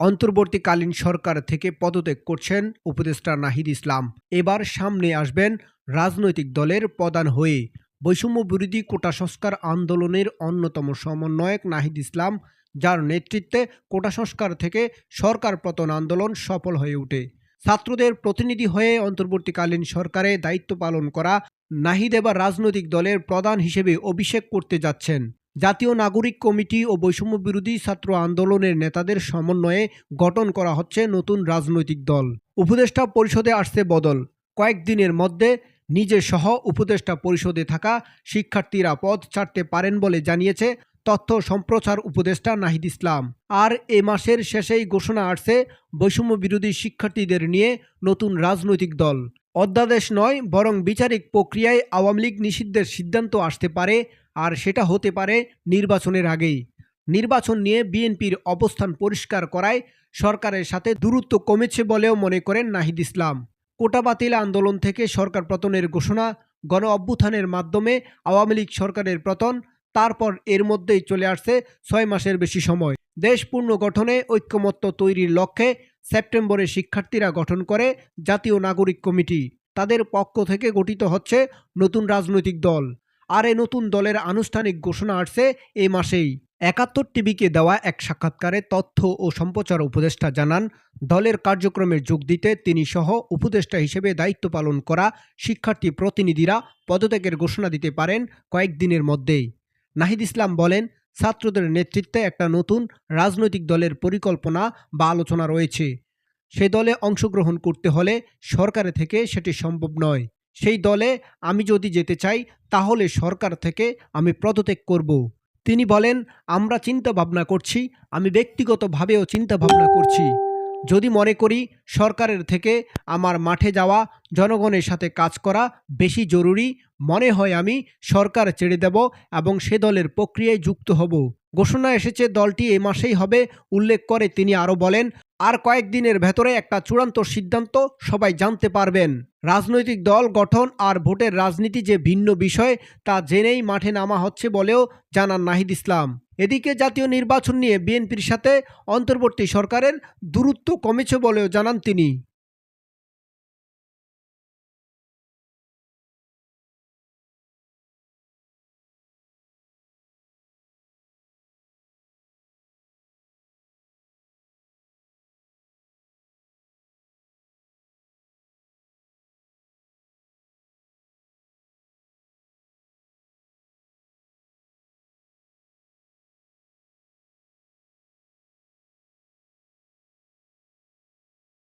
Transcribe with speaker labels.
Speaker 1: অন্তর্বর্তীকালীন সরকার থেকে পদত্যাগ করছেন উপদেষ্টা নাহিদ ইসলাম। এবার সামনে আসবেন রাজনৈতিক দলের প্রধান হয়ে। বৈষম্য বিরোধী কোটা সংস্কার আন্দোলনের অন্যতম সমন্বয়ক নাহিদ ইসলাম, যার নেতৃত্বে কোটা সংস্কার থেকে সরকার পতন আন্দোলন সফল হয়ে ওঠে। ছাত্রদের প্রতিনিধি হয়ে অন্তর্বর্তীকালীন সরকারে দায়িত্ব পালন করা নাহিদ এবার রাজনৈতিক দলের প্রধান হিসেবে অভিষেক করতে যাচ্ছেন। জাতীয় নাগরিক কমিটি ও বৈষম্য বিরোধী ছাত্র আন্দোলনের নেতাদের সমন্বয়ে গঠন করা হচ্ছে নতুন রাজনৈতিক দল। উপদেষ্টা পরিষদে আসছে বদল। কয়েকদিনের মধ্যে নিজে সহ উপদেষ্টা পরিষদে থাকা শিক্ষার্থীরা পদ ছাড়তে পারেন বলে জানিয়েছে তথ্য সম্প্রচার উপদেষ্টা নাহিদ ইসলাম। আর এ মাসের শেষেই ঘোষণা আসছে বৈষম্য বিরোধী শিক্ষার্থীদের নিয়ে নতুন রাজনৈতিক দল। অধ্যাদেশ নয়, বরং বিচারিক প্রক্রিয়ায় আওয়ামী লীগ নিষিদ্ধের সিদ্ধান্ত আসতে পারে আর সেটা হতে পারে নির্বাচনের আগেই। নির্বাচন নিয়ে বিএনপির অবস্থান পরিষ্কার করায় সরকারের সাথে দূরত্ব কমেছে বলেও মনে করেন নাহিদ ইসলাম। কোটা বাতিল আন্দোলন থেকে সরকার পতনের ঘোষণা, গণ অভ্যুত্থানের মাধ্যমে আওয়ামী লীগ সরকারের পতন, তারপর এর মধ্যেই চলে আসছে ছয় মাসের বেশি সময়। দেশ পুনর্গঠনে ঐক্যমত্য তৈরির লক্ষ্যে সেপ্টেম্বরে শিক্ষার্থীরা গঠন করে জাতীয় নাগরিক কমিটি। তাদের পক্ষ থেকে গঠিত হচ্ছে নতুন রাজনৈতিক দল। আর এ নতুন দলের আনুষ্ঠানিক ঘোষণা আসছে এই মাসেই। একাত্তর টিভিকে দেওয়া এক সাক্ষাৎকারে তথ্য ও সম্প্রচার উপদেষ্টা জানান, দলের কার্যক্রমে যোগ দিতে তিনি সহ উপদেষ্টা হিসেবে দায়িত্ব পালন করা শিক্ষার্থী প্রতিনিধিরা পদত্যাগের ঘোষণা দিতে পারেন কয়েকদিনের মধ্যেই। নাহিদ ইসলাম বলেন, ছাত্রদের নেতৃত্বে একটা নতুন রাজনৈতিক দলের পরিকল্পনা বা আলোচনা রয়েছে। সে দলে অংশগ্রহণ করতে হলে সরকারে থেকে সেটি সম্ভব নয়। সেই দলে আমি যদি যেতে চাই, তাহলে সরকার থেকে আমি পদত্যাগ করব। তিনি বলেন, আমরা চিন্তা ভাবনা করছি, আমি ব্যক্তিগতভাবেও চিন্তা ভাবনা করছি। যদি মনে করি সরকারের থেকে আমার মাঠে যাওয়া, জনগণের সাথে কাজ করা বেশি জরুরি মনে হয় আমি সরকার ছেড়ে দেব এবং সে দলের প্রক্রিয়ায় যুক্ত হব। ঘোষণা এসেছে, দলটি এ মাসেই হবে, উল্লেখ করে তিনি আরও বলেন, আর কয়েকদিনের ভেতরে একটা চূড়ান্ত সিদ্ধান্ত সবাই জানতে পারবেন। রাজনৈতিক দল, গঠন আর ভোটের রাজনীতি যে ভিন্ন বিষয়, তা জেনেই মাঠে নামা হচ্ছে বলেও জানান নাহিদ ইসলাম। এদিকে জাতীয় নির্বাচন নিয়ে বিএনপির সাথে অন্তর্বর্তী সরকারের দূরত্ব কমেছে বলেও জানান তিনি।